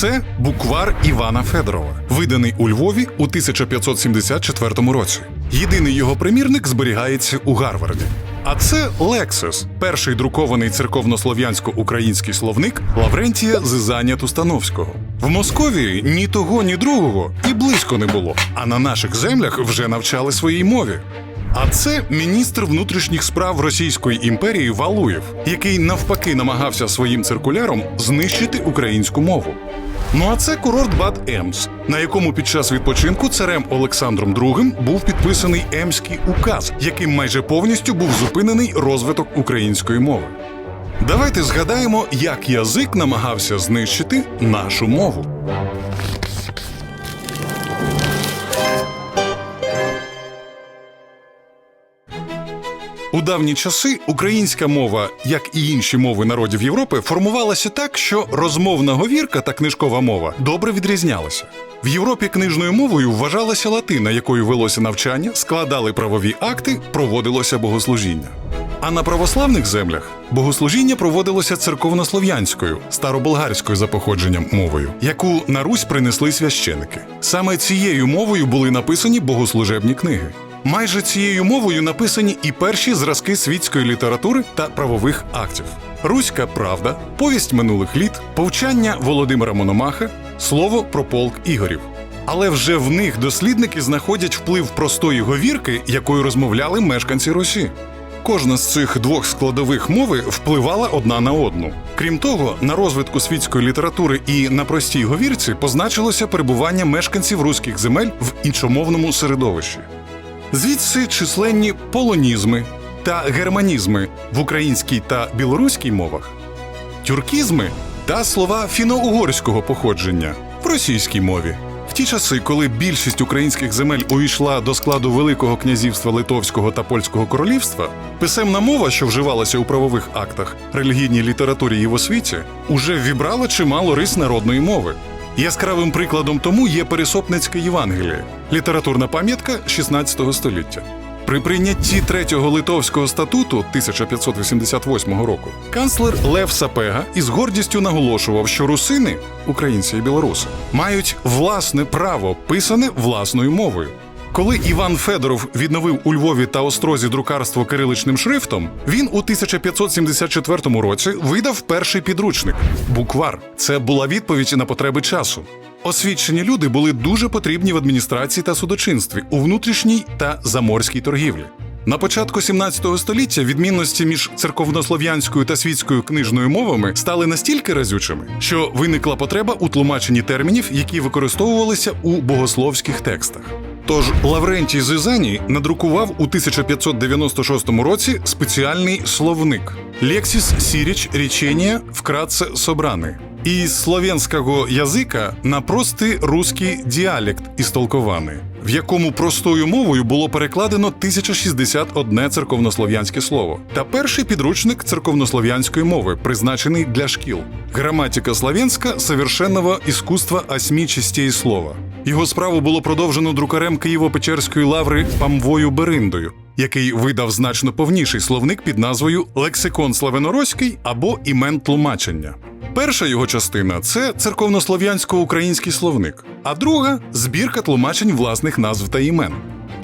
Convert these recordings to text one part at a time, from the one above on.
Це буквар Івана Федорова, виданий у Львові у 1574 році. Єдиний його примірник зберігається у Гарварді. А це Лексис, перший друкований церковнослов'янсько-український словник Лаврентія Зизання Тустановського. В Московії ні того, ні другого і близько не було. А на наших землях вже навчали своїй мові. А це міністр внутрішніх справ Російської імперії Валуєв, який навпаки намагався своїм циркуляром знищити українську мову. Ну а це курорт Бад Емс, на якому під час відпочинку царем Олександром II був підписаний Емський указ, яким майже повністю був зупинений розвиток української мови. Давайте згадаємо, як язик намагався знищити нашу мову. У давні часи українська мова, як і інші мови народів Європи, формувалася так, що розмовна говірка та книжкова мова добре відрізнялися. В Європі книжною мовою вважалася латина, якою велося навчання, складали правові акти, проводилося богослужіння. А на православних землях богослужіння проводилося церковнослов'янською, староболгарською за походженням мовою, яку на Русь принесли священики. Саме цією мовою були написані богослужебні книги. Майже цією мовою написані і перші зразки світської літератури та правових актів: Руська правда, повість минулих літ, повчання Володимира Мономаха, слово про полк Ігорів. Але вже в них дослідники знаходять вплив простої говірки, якою розмовляли мешканці Русі. Кожна з цих двох складових мови впливала одна на одну. Крім того, на розвитку світської літератури і на простій говірці позначилося перебування мешканців руських земель в іншомовному середовищі. Звідси численні полонізми та германізми в українській та білоруській мовах, тюркізми та слова фіно-угорського походження в російській мові. В ті часи, коли більшість українських земель увійшла до складу Великого князівства Литовського та Польського королівства, писемна мова, що вживалася у правових актах, релігійній літературі і в освіті, уже вібрала чимало рис народної мови. Яскравим прикладом тому є Пересопницьке Євангеліє, літературна пам'ятка 16 століття. При прийнятті третього литовського статуту 1588 року канцлер Лев Сапега із гордістю наголошував, що русини, українці і білоруси, мають власне право писане власною мовою. Коли Іван Федоров відновив у Львові та Острозі друкарство кириличним шрифтом, він у 1574 році видав перший підручник буквар. Це була відповідь на потреби часу. Освічені люди були дуже потрібні в адміністрації та судочинстві у внутрішній та заморській торгівлі. На початку 17 століття відмінності між церковнослов'янською та світською книжною мовами стали настільки разючими, що виникла потреба у тлумаченні термінів, які використовувалися у богословських текстах. Тож Лаврентій Зизаній надрукував у 1596 році спеціальний словник Лексіс Сіріч річення вкратце собрани. Із слов'янського язика на простий руський діалект істолкований, в якому простою мовою було перекладено 1061 церковнослов'янське слово, та перший підручник церковнослов'янської мови, призначений для шкіл. Граматика славянська совершенного іскусства осьмі частей слова. Його справу було продовжено друкарем Києво-Печерської лаври Памвою Бериндою, який видав значно повніший словник під назвою Лексикон Славяноросський або імен тлумачення. Перша його частина це церковнослов'янсько-український словник, а друга збірка тлумачень власних назв та імен.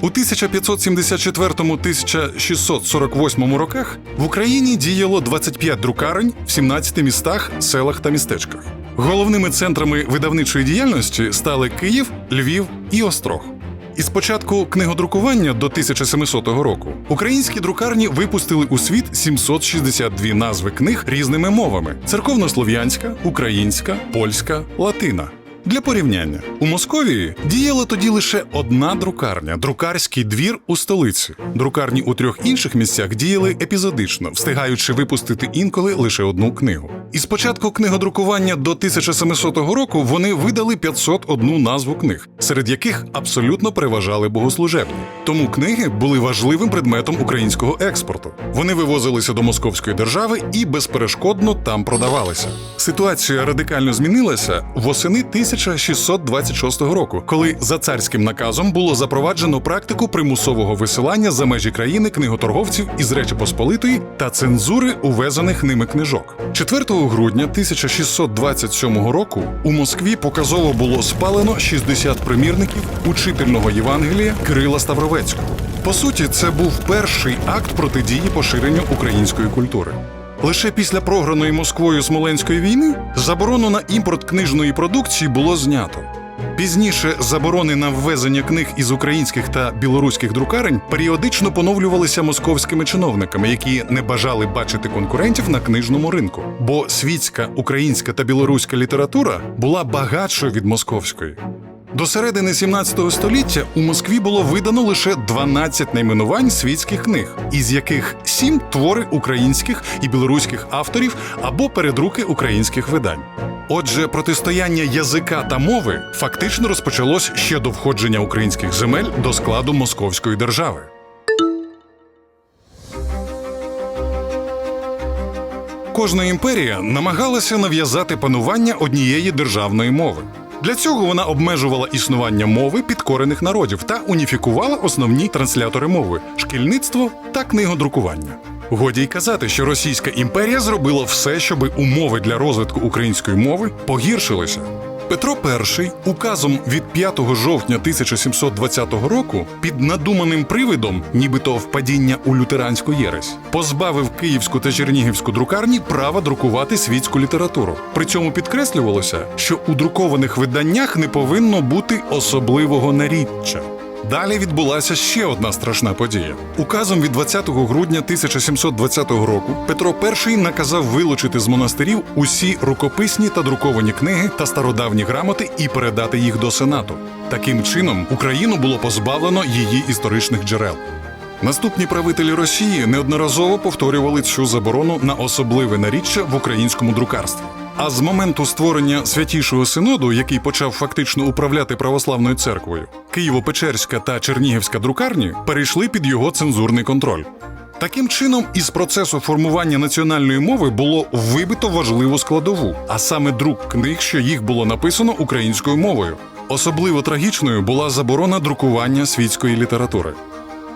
У 1574-1648 роках в Україні діяло 25 друкарень в 17 містах, селах та містечках. Головними центрами видавничої діяльності стали Київ, Львів і Острог. Із початку книгодрукування до 1700 року українські друкарні випустили у світ 762 назви книг різними мовами: церковнослов'янська, українська, польська, латина. Для порівняння у Московії діяла тоді лише одна друкарня друкарський двір у столиці. Друкарні у трьох інших місцях діяли епізодично, встигаючи випустити інколи лише одну книгу. І з початку книгодрукування до 1700 року вони видали 501 назву книг, серед яких абсолютно переважали богослужебні. Тому книги були важливим предметом українського експорту. Вони вивозилися до московської держави і безперешкодно там продавалися. Ситуація радикально змінилася восени 1700 1626 року, коли за царським наказом було запроваджено практику примусового висилання за межі країни книготорговців із Речі Посполитої та цензури увезених ними книжок. 4 грудня 1627 року у Москві показово було спалено 60 примірників учительного Євангелія Кирила Ставровецького. По суті, це був перший акт протидії поширенню української культури. Лише після програної Москвою Смоленської війни заборону на імпорт книжної продукції було знято. Пізніше заборони на ввезення книг із українських та білоруських друкарень періодично поновлювалися московськими чиновниками, які не бажали бачити конкурентів на книжному ринку. Бо світська, українська та білоруська література була багатшою від московської. До середини 17 століття у Москві було видано лише 12 найменувань світських книг, із яких 7 – твори українських і білоруських авторів або передруки українських видань. Отже, протистояння язика та мови фактично розпочалось ще до входження українських земель до складу Московської держави. Кожна імперія намагалася нав'язати панування однієї державної мови. Для цього вона обмежувала існування мови підкорених народів та уніфікувала основні транслятори мови шкільництво та книгодрукування. Годі й казати, що Російська імперія зробила все, щоб умови для розвитку української мови погіршилися. Петро І указом від 5 жовтня 1720 року під надуманим привидом, нібито впадіння у лютеранську єресь, позбавив київську та чернігівську друкарні права друкувати світську літературу. При цьому підкреслювалося, що у друкованих виданнях не повинно бути особливого наріччя. Далі відбулася ще одна страшна подія. Указом від 20 грудня 1720 року Петро І наказав вилучити з монастирів усі рукописні та друковані книги та стародавні грамоти і передати їх до Сенату. Таким чином Україну було позбавлено її історичних джерел. Наступні правителі Росії неодноразово повторювали цю заборону на особливе наріччя в українському друкарстві. А з моменту створення святішого синоду, який почав фактично управляти православною церквою, Києво-Печерська та Чернігівська друкарні перейшли під його цензурний контроль. Таким чином, із процесу формування національної мови було вибито важливу складову, а саме друк книг, що їх було написано українською мовою. Особливо трагічною була заборона друкування світської літератури.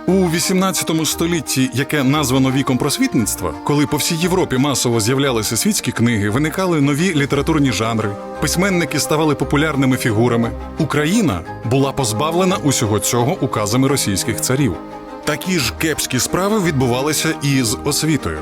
У 18 столітті, яке названо віком просвітництва, коли по всій Європі масово з'являлися світські книги, виникали нові літературні жанри, письменники ставали популярними фігурами. Україна була позбавлена усього цього указами російських царів. Такі ж кепські справи відбувалися і з освітою.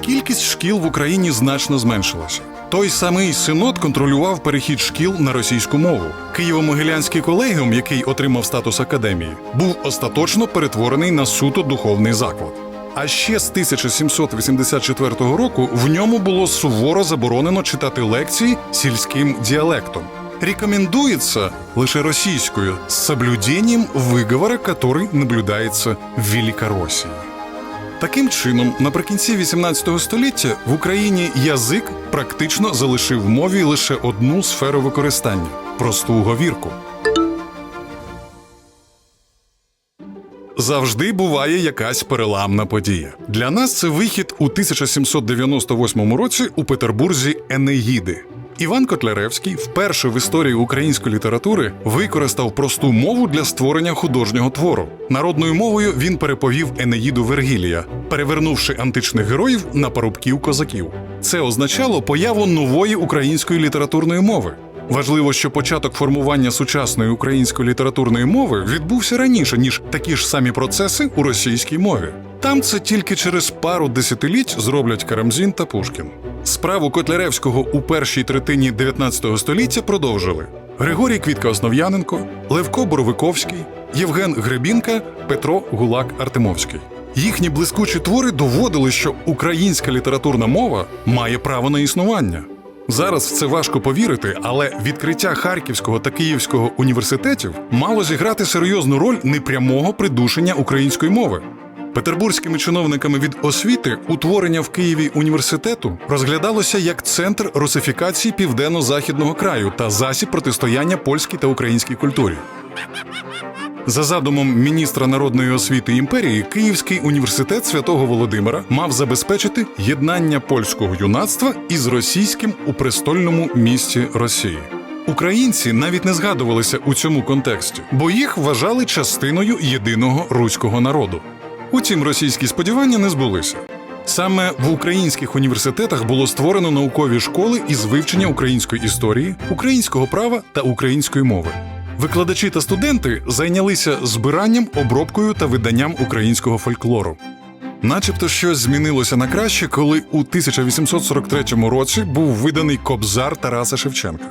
Кількість шкіл в Україні значно зменшилася. Той самий синод контролював перехід шкіл на російську мову. Києво-Могилянський колегіум, який отримав статус академії, був остаточно перетворений на суто духовний заклад. А ще з 1784 року в ньому було суворо заборонено читати лекції сільським діалектом. Рекомендуется лише російською з соблюдением выговора, который наблюдається в Великороссии. Таким чином, наприкінці 18 століття в Україні язик практично залишив мові лише одну сферу використання просту говірку. Завжди буває якась переламна подія. Для нас це вихід у 1798 році у Петербурзі Енеїди. Іван Котляревський вперше в історії української літератури використав просту мову для створення художнього твору. Народною мовою він переповів Енеїду Вергілія, перевернувши античних героїв на парубків козаків. Це означало появу нової української літературної мови. Важливо, що початок формування сучасної української літературної мови відбувся раніше, ніж такі ж самі процеси у російській мові. Там це тільки через пару десятиліть зроблять Карамзін та Пушкін. Справу Котляревського у першій третині 19 століття продовжили Григорій Квітка Основ'яненко, Левко Боровиковський, Євген Гребінка, Петро Гулак Артемовський. Їхні блискучі твори доводили, що українська літературна мова має право на існування. Зараз в це важко повірити, але відкриття Харківського та Київського університетів мало зіграти серйозну роль непрямого придушення української мови. Петербурзькими чиновниками від освіти утворення в Києві університету розглядалося як центр русифікації південно-західного краю та засіб протистояння польській та українській культурі. За задумом міністра народної освіти імперії, Київський університет святого Володимира мав забезпечити єднання польського юнацтва із російським у престольному місті Росії. українці навіть не згадувалися у цьому контексті, бо їх вважали частиною єдиного руського народу. Утім, російські сподівання не збулися. Саме в українських університетах було створено наукові школи із вивчення української історії, українського права та української мови. Викладачі та студенти зайнялися збиранням, обробкою та виданням українського фольклору. Начебто щось змінилося на краще, коли у 1843 році був виданий Кобзар Тараса Шевченка.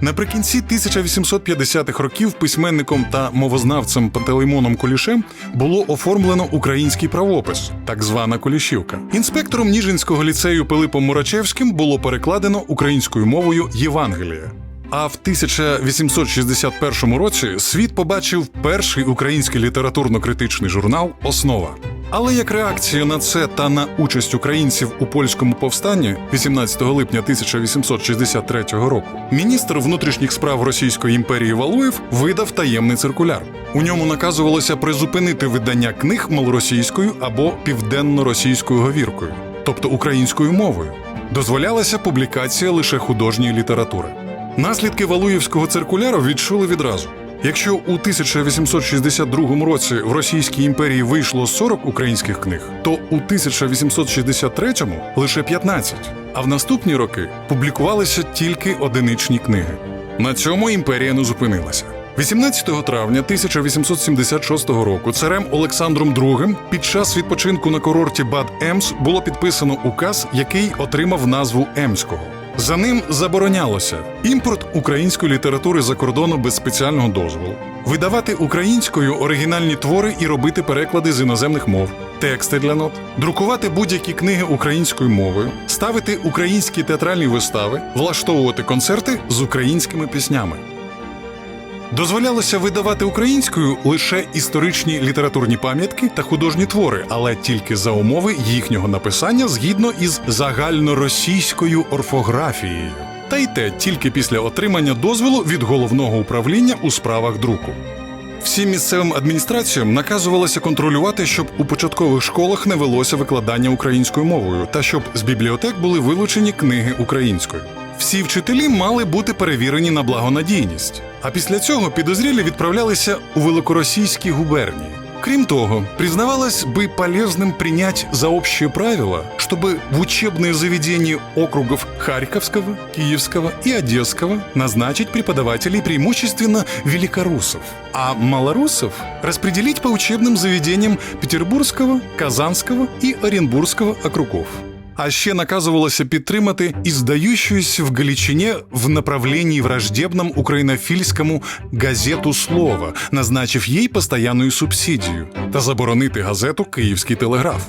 Наприкінці 1850-х років письменником та мовознавцем Пантелеймоном Кулішем було оформлено український правопис, так звана Кулішівка. Інспектором Ніжинського ліцею Пилипом Мурачевським було перекладено українською мовою Євангеліє. А в 1861 році світ побачив перший український літературно-критичний журнал Основа. Але як реакція на це та на участь українців у польському повстанні 18 липня 1863 року, міністр внутрішніх справ Російської імперії Валуєв видав таємний циркуляр. У ньому наказувалося призупинити видання книг малоросійською або південно-російською говіркою, тобто українською мовою. Дозволялася публікація лише художньої літератури. Наслідки Валуєвського циркуляру відчули відразу. Якщо у 1862 році в Російській імперії вийшло 40 українських книг, то у 1863 лише 15, а в наступні роки публікувалися тільки одиничні книги. На цьому імперія не зупинилася. 18 травня 1876 року царем Олександром II під час відпочинку на курорті Бад Емс було підписано указ, який отримав назву Емського. За ним заборонялося імпорт української літератури за кордону без спеціального дозволу, видавати українською оригінальні твори і робити переклади з іноземних мов, тексти для нот, друкувати будь-які книги українською мовою, ставити українські театральні вистави, влаштовувати концерти з українськими піснями. Дозволялося видавати українською лише історичні літературні пам'ятки та художні твори, але тільки за умови їхнього написання згідно із загальноросійською орфографією. Та й те тільки після отримання дозволу від головного управління у справах друку. Всім місцевим адміністраціям наказувалося контролювати, щоб у початкових школах не велося викладання українською мовою та щоб з бібліотек були вилучені книги українською. Всі вчителі мали бути перевірені на благонадійність, а після цього підозрілі відправлялися у великоросійські губернії. Крім того, признавалось бы полезным принять за общее правило, чтобы в учебные заведения округов Харьковского, Киевского и Одесского назначить преподавателей преимущественно великорусов, а малорусов распределить по учебным заведениям Петербургского, Казанского и Оренбургского округов. А ще наказувалося підтримати і здающуюся в Галичине в направлении враждебном українофільському газету Слово, назначив їй постоянну субсидію та заборонити газету Київський телеграф.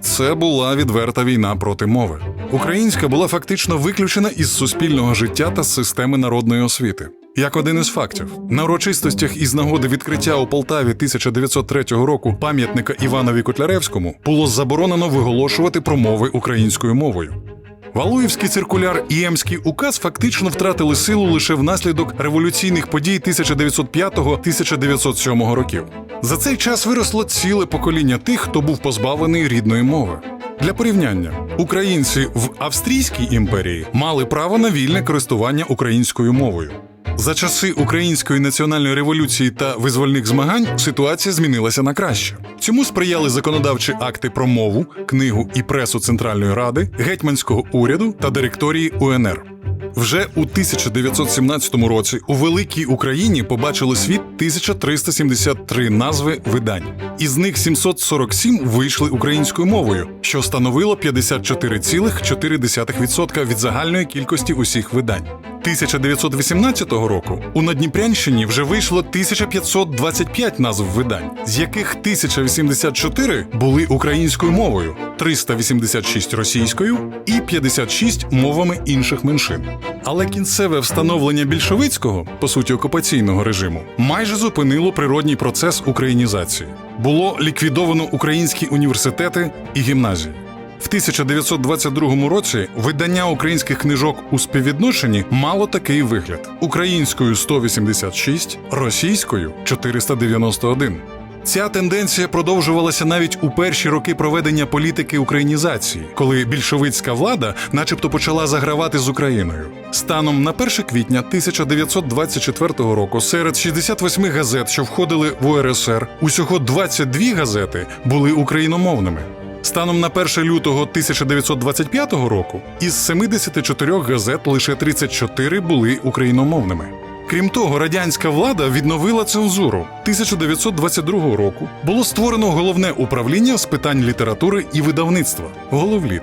Це була відверта війна проти мови. Українська була фактично виключена із суспільного життя та системи народної освіти. Як один із фактів, на урочистостях із нагоди відкриття у Полтаві 1903 року пам'ятника Іванові Котляревському було заборонено виголошувати промови українською мовою. Валуївський циркуляр і Емський указ фактично втратили силу лише внаслідок революційних подій 1905-1907 років. За цей час виросло ціле покоління тих, хто був позбавлений рідної мови. Для порівняння, українці в Австрійській імперії мали право на вільне користування українською мовою. За часи Української національної революції та визвольних змагань ситуація змінилася на краще. Цьому сприяли законодавчі акти про мову, книгу і пресу Центральної Ради, гетьманського уряду та директорії УНР. Вже у 1917 році у великій Україні побачили світ 1373 назви видань. Із них 747 вийшли українською мовою, що становило 54,4% від загальної кількості усіх видань. 1918 року у Надніпрянщині вже вийшло 1525 назв видань, з яких 1084 були українською мовою, 386 російською і 56 мовами інших меншин. Але кінцеве встановлення більшовицького, по суті окупаційного режиму, майже зупинило природній процес українізації. Було ліквідовано українські університети і гімназії. В 1922 році видання українських книжок у співвідношенні мало такий вигляд: українською 186, російською 491. Ця тенденція продовжувалася навіть у перші роки проведення політики українізації, коли більшовицька влада, начебто, почала загравати з Україною. Станом на 1 квітня 1924 року серед 68 газет, що входили в УРСР, усього 22 газети були україномовними. Станом на 1 лютого 1925 року із 74 газет лише 34 були україномовними. Крім того, радянська влада відновила цензуру. 1922 року було створено головне управління з питань літератури і видавництва головліт.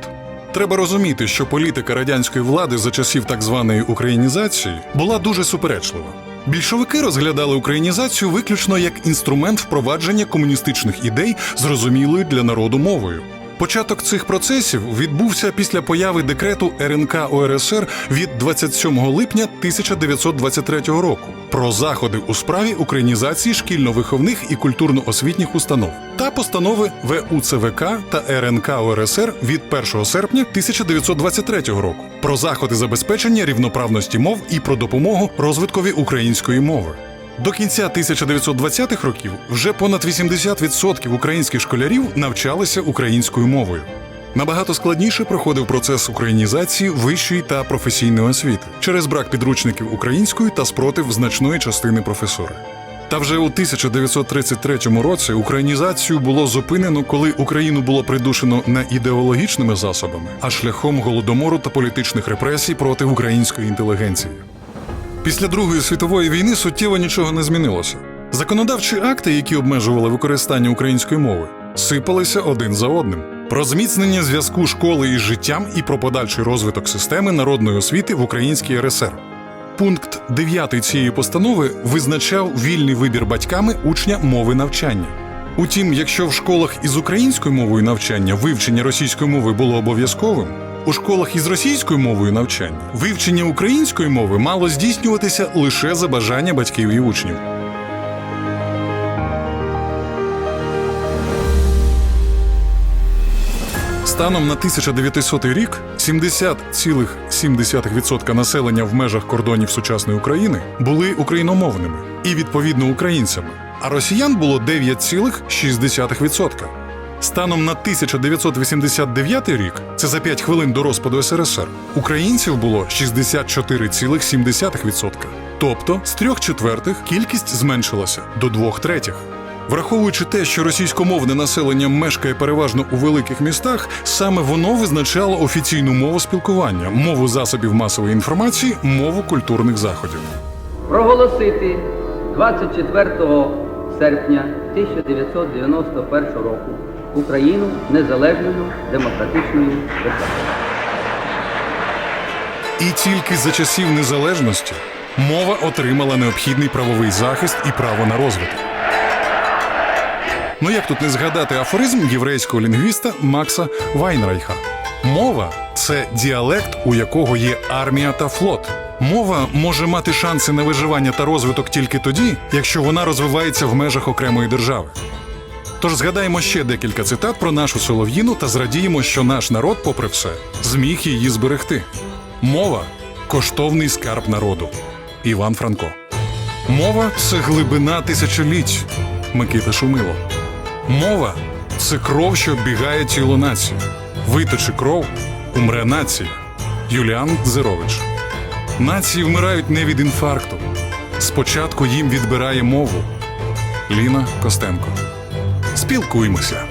Треба розуміти, що політика радянської влади за часів так званої українізації була дуже суперечлива. Більшовики розглядали українізацію виключно як інструмент впровадження комуністичних ідей зрозумілою для народу мовою. Початок цих процесів відбувся після появи декрету РНК ОРСР від 27 липня 1923 року про заходи у справі українізації шкільно-виховних і культурно-освітніх установ та постанови ВУЦВК та РНК ОРСР від 1 серпня 1923 року про заходи забезпечення рівноправності мов і про допомогу розвиткові української мови. До кінця 1920-х років вже понад 80% українських школярів навчалися українською мовою. Набагато складніше проходив процес українізації вищої та професійної освіти через брак підручників української та спротив значної частини професори. Та вже у 1933 році українізацію було зупинено, коли Україну було придушено не ідеологічними засобами, а шляхом голодомору та політичних репресій проти української інтелігенції. Після Другої світової війни суттєво нічого не змінилося. Законодавчі акти, які обмежували використання української мови, сипалися один за одним. Про зміцнення зв'язку школи із життям і про подальший розвиток системи народної освіти в Українській РСР. Пункт 9 цієї постанови визначав вільний вибір батьками учня мови навчання. Утім, якщо в школах із українською мовою навчання вивчення російської мови було обов'язковим, у школах із російською мовою навчання вивчення української мови мало здійснюватися лише за бажання батьків і учнів. Станом на 1900 рік 70,7% населення в межах кордонів сучасної України були україномовними і відповідно українцями, а росіян було 9,6%. Станом на 1989 рік, це за 5 хвилин до розпаду СРСР, українців було 64,7%. Тобто з трьох четвертих кількість зменшилася до двох третіх. Враховуючи те, що російськомовне населення мешкає переважно у великих містах, саме воно визначало офіційну мову спілкування, мову засобів масової інформації, мову культурних заходів. проголосити 24 серпня 1991 року Україну незалежною демократичною державою. І тільки за часів незалежності мова отримала необхідний правовий захист і право на розвиток. Ну як тут не згадати афоризм єврейського лінгвіста Макса Вайнрайха? Мова це діалект, у якого є армія та флот. Мова може мати шанси на виживання та розвиток тільки тоді, якщо вона розвивається в межах окремої держави. Тож згадаємо ще декілька цитат про нашу солов'їну та зрадіємо, що наш народ, попри все, зміг її зберегти. Мова коштовний скарб народу. Іван Франко. Мова це глибина тисячоліть. Микита Шумило. Мова це кров, що оббігає тіло нації. Витече кров, умре нація. Юліан Дзерович. Нації вмирають не від інфаркту. Спочатку їм відбирає мову. Ліна Костенко. Спілкуймося.